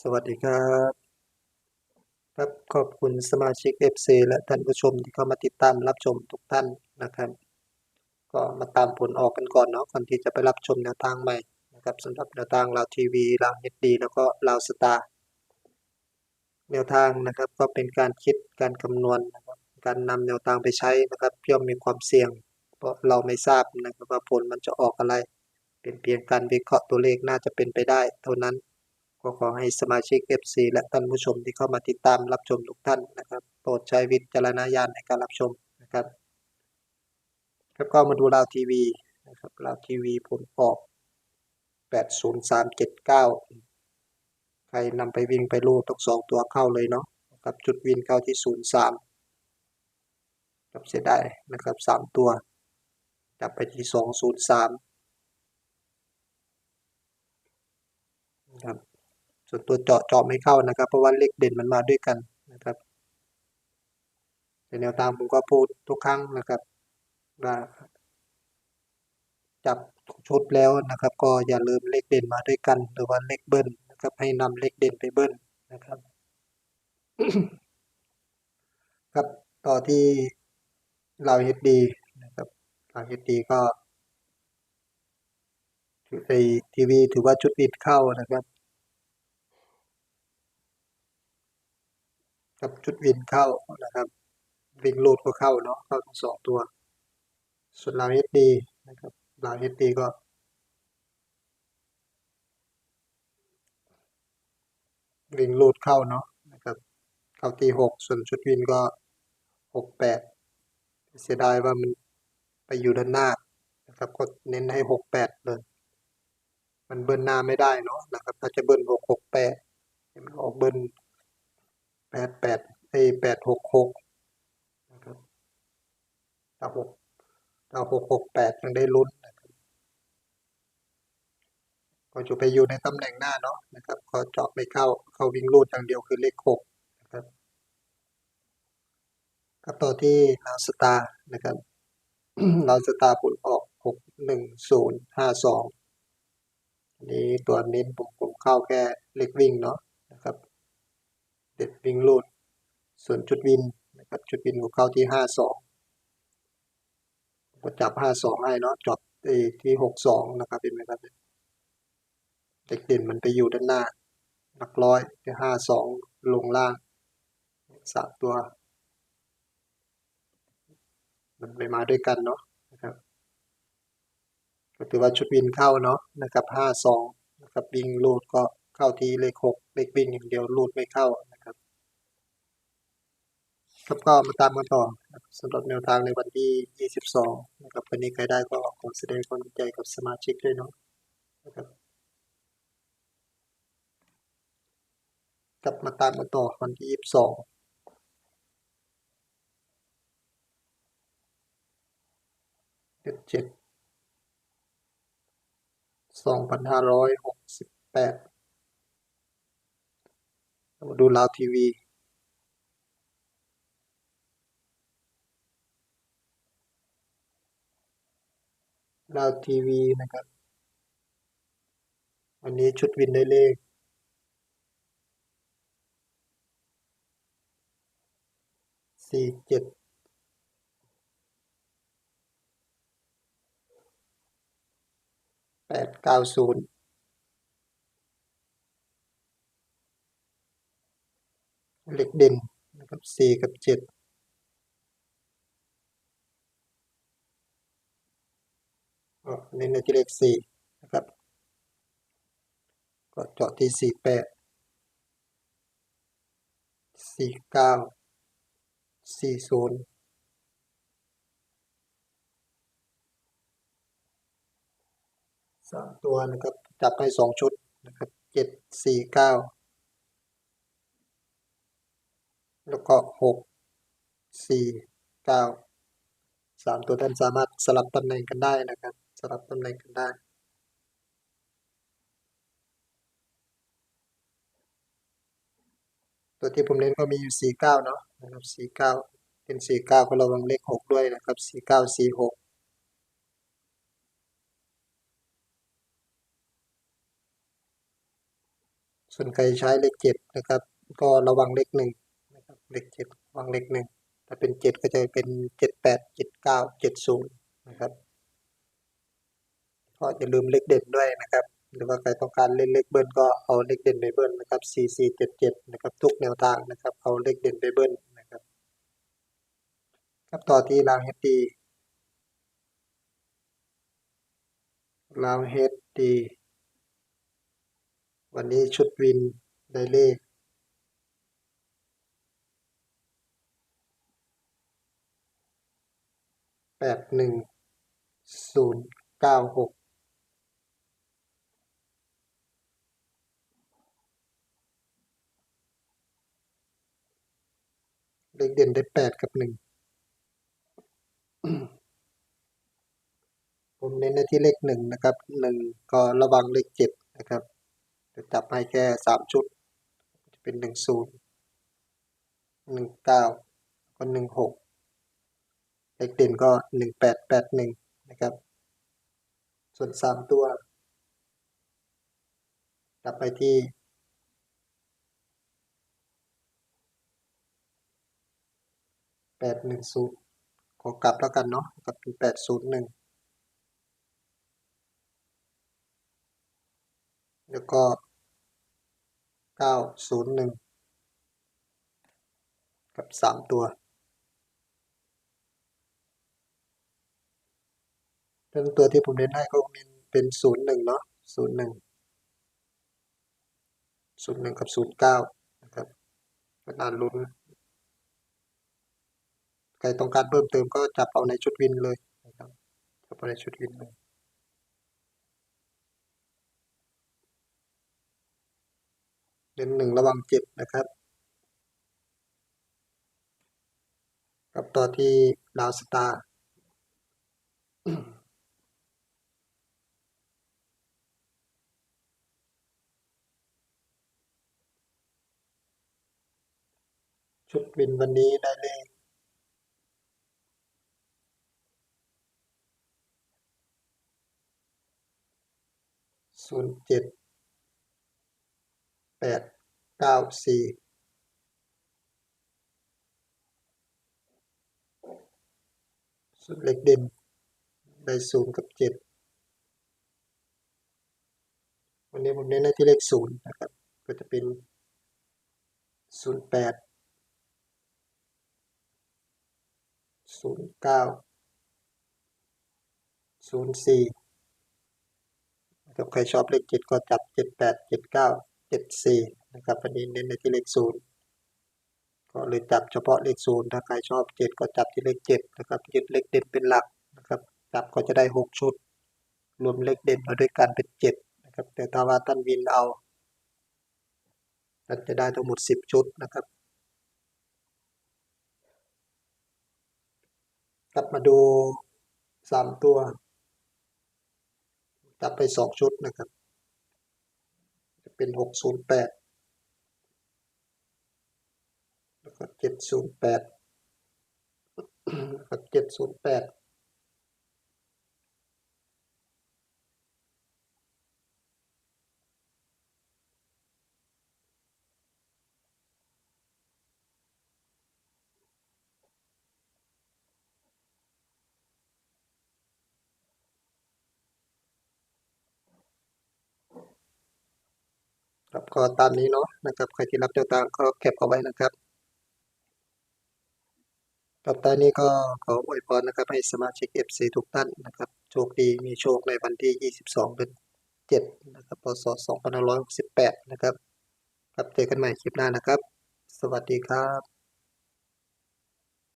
สวัสดีครับ ครับขอบคุณสมาชิก FC และท่านผู้ชมที่เข้ามาติดตามรับชมทุกท่านนะครับ ก็มาตามผลออกกันก่อนเนาะก่อนที่จะไปรับชมแนวทางใหม่นะครับสำหรับแนวทางลาวทีวีลาวเฮดดีแล้วก็ลาวสตาร์แนวทางนะครับก็เป็นการคิดการคำนวณนะครับการนำแนวทางไปใช้นะครับย่อมมีความเสี่ยง เพราะเราไม่ทราบนะครับว่าผลมันจะออกอะไร เป็นเพียงการวิเคราะห์ตัวเลขน่าจะเป็นไปได้ เท่านั้น ก็ขอให้สมาชิก FC และท่านผู้ชมที่เข้ามาติดตามรับชมทุกท่านนะครับ โปรดใช้วิจารณญาณในการรับชมนะครับแล้วก็มาดูลาวทีวีนะครับลาวทีวีผลออก 80379 ใครนำไปวิ่งไปลูดทั้งสองตัวเข้าเลยเนาะกับจุดวินเข้าที่ 03กับเสียดายนะครับ 3 ตัวจับไปที่ 203นะครับ ส่วนตัวเจาะเจาะไม่เข้านะครับ เพราะว่าเลขเด่นมันมาด้วยกันนะครับในแนวทางผมก็พูดทุกครั้งนะครับว่าจับชุดแล้วนะครับ ก็อย่าลืมเลขเด่นมาด้วยกัน หรือว่าเลขเบิ้ลนะครับ ให้นำเลขเด่นไปเบิ้ลนะครับครับต่อที่เราเฮดดีนะครับเราเฮดดีก็ในทีวีถือว่าชุดวินเข้านะครับ กับชุดวินเข้านะครับวิ่งลูดก็เข้าเนาะเข้าทั้งสองตัว ส่วนลาวเอสดีนะครับลาวเอสดีก็ วิ่งลูดเข้าเนาะนะครับเข้าตีหกส่วนชุดวินก็หกแปดเสียดายว่ามันไปอยู่ด้านหน้านะครับก็เน้นให้หกแปดเลยมันเบิ้ลหน้าไม่ได้เนาะนะครับถ้าจะเบิ้ลหกหกแปดมันออกเบิ้ล แปดแปดไอแปดหกหกนะครับถ้าหกถ้าหกหกแปดยังได้ลุ้นนะครับก็จะไปอยู่ในตำแหน่งหน้าเนาะนะครับก็เจาะไม่เข้าเข้าวิ่งลูดอย่างเดียวคือเลขหกนะครับก็ต่อที่ลาวสตาร์นะครับลาวสตาร์ผลออกหกหนึ่งศูนย์ห้าสองนี้ตัวเน้นผมผมเข้าแค่เลขวิ่งเนาะนะครับ เด็ดวิ่งลูด ส่วนจุดวินนะครับจุดวินของเขาที่ห้าสองก็จับห้าสองให้เนาะจบที่หกสองนะครับเป็นไหมครับเด็กเด่นมันไปอยู่ด้านหน้าหลักร้อยที่ห้าสองลงล่างสามตัว มันไปมาด้วยกันเนาะนะครับก็ถือว่าชุดวินเข้าเนาะนะครับห้าสองนะครับวิ่งลูดก็เข้าที่เลขหกเลขวิ่งอย่างเดียวลูดไม่เข้านะ ครับก็มาตามกันต่อสำหรับแนวทางในวันที่ 22 นะครับวันนี้ใครได้ก็ขอแสดงความดีใจกับสมาชิกด้วยเนาะนะครับกลับมาตามกันต่อวันที่ 22เจ็ดเจ็ดสองพันห้าร้อยหกสิบแปดมาดูลาวทีวี ลาวทีวีนะครับ วันนี้ชุดวินได้เลขสี่เจ็ดแปดเก้าศูนย์เหลขเด่นนะครับสี่กับเจ็ด เน้นในที่เลขสี่นะครับ ก็เจาะที่สี่แปดสี่เก้าสี่ศูนย์สามตัวนะครับ จับให้สองชุดนะครับเจ็ดสี่เก้าแล้วก็หกสี่เก้าสามตัวท่านสามารถสลับตำแหน่งกันได้นะครับ สลับตำแหน่งกันได้ตัวที่ผมเน้นก็มีอยู่สี่เก้าเนาะนะครับสี่เก้าเป็นสี่เก้าก็ระวังเลขหกด้วยนะครับสี่เก้าสี่หกส่วนใครใช้เลขเจ็ดนะครับ ก็ระวังเลขหนึ่งนะครับเลขเจ็ดระวังเลขหนึ่งถ้าเป็นเจ็ดก็จะเป็นเจ็ดแปดเจ็ดเก้าเจ็ดศูนย์นะครับ ก็อย่าลืมเลขเด่นด้วยนะครับ หรือว่าใครต้องการเล่นเลขเบิ้ลก็เอาเลขเด่นไปเบิ้ลนะครับสี่สี่เจ็ดเจ็ดนะครับ ทุกแนวทางนะครับ เอาเลขเด่นไปเบิ้ลนะครับ ครับต่อที่รางเฮดดีรางเฮดดีวันนี้ชุดวินได้เลขแปดหนึ่งศูนย์เก้าหก เลขเด่นได้แปดกับหนึ่งผมเน้นในที่เลขหนึ่งนะครับหนึ่งก็ระวังเลขเจ็ดนะครับจะจับให้แค่สามชุด จะเป็นหนึ่งศูนย์หนึ่งเก้าก็หนึ่งหกเลขเด่นก็หนึ่งแปดแปดหนึ่งนะครับ ส่วนสามตัวจับไปที่แป ดหนึ่งศูนย์ขอกลับแล้วกันเนาะกลับเป็นแปดศูนย์หนึ่งแล้วก็เก้าศูนย์หนึ่งกับสามตัวเรื่องตัวที่ผมเน้นให้ก็มีเป็นศูนย์หนึ่งเนาะศูนย์หนึ่งศูนย์หนึ่งกับศูนย์เก้านะครับก็น่าลุ้น ต้องการเพิ่มเติมก็จับเอาในชุดวินเลยนะครับจับเอาในชุดวินเลยเดือนหนึ่งระวังเจ็บนะครับกับต่อที่ดาวสตาร์ชุดวินวันนี้ได้เลข ศูนย์เจ็ดแปดเก้าสี่สุดเล็กเด่นได้ศูนย์กับเจ็ดวันนี้ผมเน้นในที่เลขศูนย์นะครับ ก็จะเป็นศูนย์แปดศูนย์เก้าศูนย์สี่ นะครับใครชอบเลขเจ็ดก็จับเจ็ดแปดเจ็ดเก้าเจ็ดสี่นะครับวันนี้เน้นในที่เลขศูนย์ก็เลยจับเฉพาะเลขศูนย์ถ้าใครชอบเจ็ดก็จับที่เลขเจ็ดนะครับยึดเลขเด่นเป็นหลักนะครับจับก็จะได้หกชุด รวมเลขเด่นมาด้วยกันเป็นเจ็ดนะครับแต่ถ้าว่าท่านวินเอาท่านจะได้ทั้งหมดสิบชุดนะครับกลับมาดูสามตัวับไปสองชุดนะครับ จะเป็นหกศูนย์แปดแล้วก็เจ็ดศูนย์แปดแล้วก็เจ็ดศูนย์แปด ครับก็ตามนี้เนาะนะครับใครที่รับแนวตางก็เก็บเอาไว้นะครับต่อไปนี้ก็ขออวยพรนะครับ ให้สมาชิก FC ทุกท่านนะครับ โชคดีมีโชคในวันที่ 22เดือน7นะครับพศ2568 นะครับ ครับเจอกันใหม่คลิปหน้านะครับ สวัสดีครับ